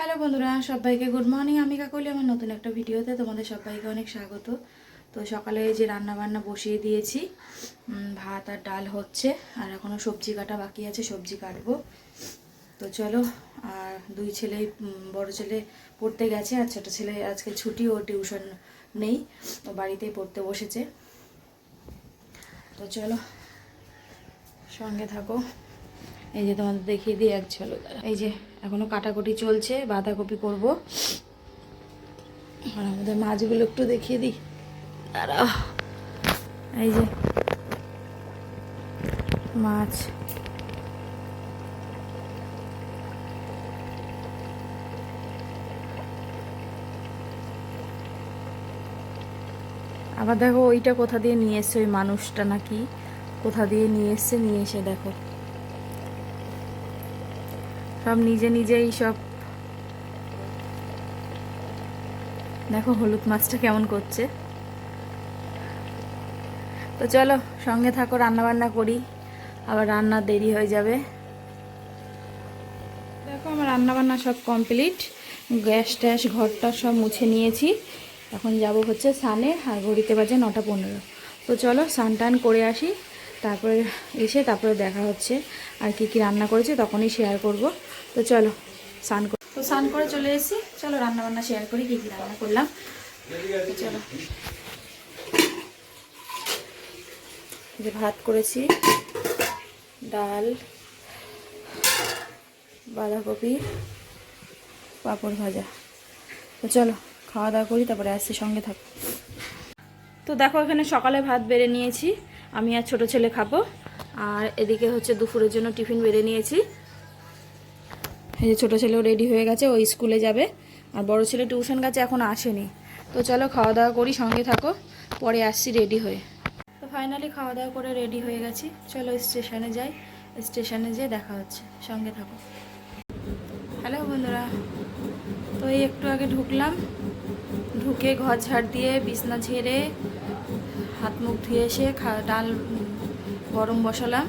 Hello বন্ধুরা, সবাইকে good morning. আমি কাকলি, আমার নতুন একটা ভিডিওতে তোমাদের সবাইকে অনেক স্বাগত। তো সকালে যে রান্না বান্না বসিয়ে দিয়েছি ভাত আর ডাল হচ্ছে, আর এখনও সবজি কাটা বাকি আছে, সবজি কাটবো। তো চলো, আর দুই ছেলে বড় ছেলে পড়তে গেছে, আর ছোটো ছেলে আজকে ছুটি ও টিউশন নেই তো বাড়িতেই পড়তে বসেছে। তো চলো, সঙ্গে থাকো। এই যে তোমাদের দেখিয়ে দিই এক ঝলক। এই যে এখনও কাটাকুটি চলছে, বাঁধাকপি করব। আর আমাদের মাছগুলো একটু দেখিয়ে দিই। এই যে মাছ। আবার দেখো ওইটা কোথা দিয়ে নিয়ে এসছে ওই মানুষটা নাকি? কোথা দিয়ে নিয়ে এসছে? নিয়ে এসে দেখো। সব নিজে নিজেই সব। দেখো হলুদ মাছটা কেমন করছে। তো চলো সঙ্গে থাকো রান্না বান্না করি। আবার রান্না দেরি হয়ে যাবে। দেখো আমার রান্না বান্না সব কমপ্লিট। গ্যাস ট্যাস ঘরটা সব মুছে নিয়েছি। এখন যাব হচ্ছে সানে আর ঘড়িতে বাজে নটা পনেরো। তো চলো স্নান টান করে আসি। তারপরে এসে তারপরে দেখা হচ্ছে আর কি কি রান্না করেছি, তখনই শেয়ার করব। তো চলো, স্নান তো স্নান করে চলে এসেছি। চলো রান্না বান্না শেয়ার করি, কী কী রান্না করলাম। চলো। যে ভাত করেছি, ডাল, বাঁধাকপি, পাঁপড় ভাজা। তো চলো, খাওয়া দাওয়া করি, তারপরে আসছি সঙ্গে থাক তো দেখো, এখানে সকালে ভাত বেড়ে নিয়েছি। আমি আর ছোট ছেলে খাব। আর এদিকে হচ্ছে দুপুরের জন্য টিফিন বেড়ে নিয়েছি। এই যে ছোটো ছেলেও রেডি হয়ে গেছে, ও স্কুলে যাবে। আর বড় ছেলে টিউশন গেছে, এখন আসেনি। তো চলো খাওয়া দাওয়া করি, সঙ্গে থাকো। পরে আসছি রেডি হয়ে। তো ফাইনালি খাওয়া দাওয়া করে রেডি হয়ে গেছি। চলো স্টেশনে যাই। স্টেশনে যেয়ে দেখা হচ্ছে। সঙ্গে থাকো। হ্যালো বন্ধুরা। তো এই একটু আগে ঢুকলাম। ঢুকে ঘর ঝাড় দিয়ে বিছনা ঝেড়ে হাত মুখ ধুয়ে এসে ডাল গরম বসালাম।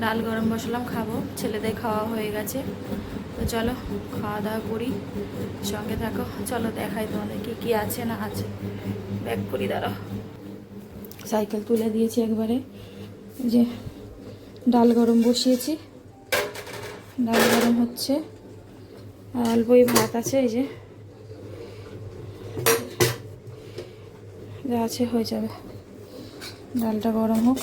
ডাল গরম বসালাম, খাব। ছেলেদের খাওয়া হয়ে গেছে। তো চলো, খাওয়া দাওয়া করি। সঙ্গে থাকো। চলো, দেখাই তোমাদের কি, কী আছে না আছে। ব্যাক করি, দাঁড়াও। সাইকেল তুলে দিয়েছি একবারে। যে ডাল গরম বসিয়েছি। ডাল গরম হচ্ছে। আর অল্পই ভাত আছে, এই যে। যা আছে হয়ে যাবে। ডালটা গরম হোক।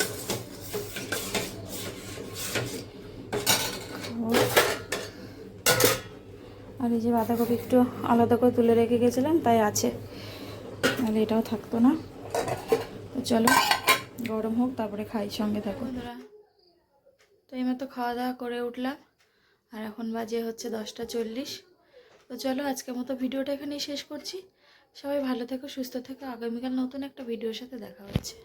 আর এই যে বাঁধাকপি একটু আলাদা করে তুলে রেখে গেছিলাম, তাই আছে। তাহলে এটাও থাকতো না। তো চলো, গরম হোক, তারপরে খাই, সঙ্গে থাকো। তো এইমাত্র খাওয়া দাওয়া করে উঠলাম। আর এখন বাজে হচ্ছে দশটা চল্লিশ। তো চলো, আজকের মতো ভিডিওটা এখানেই শেষ করছি। সবাই ভালো থেকো সুস্থ থেকো। আগামীকাল নতুন একটা ভিডিওর সাথে দেখা হচ্ছে।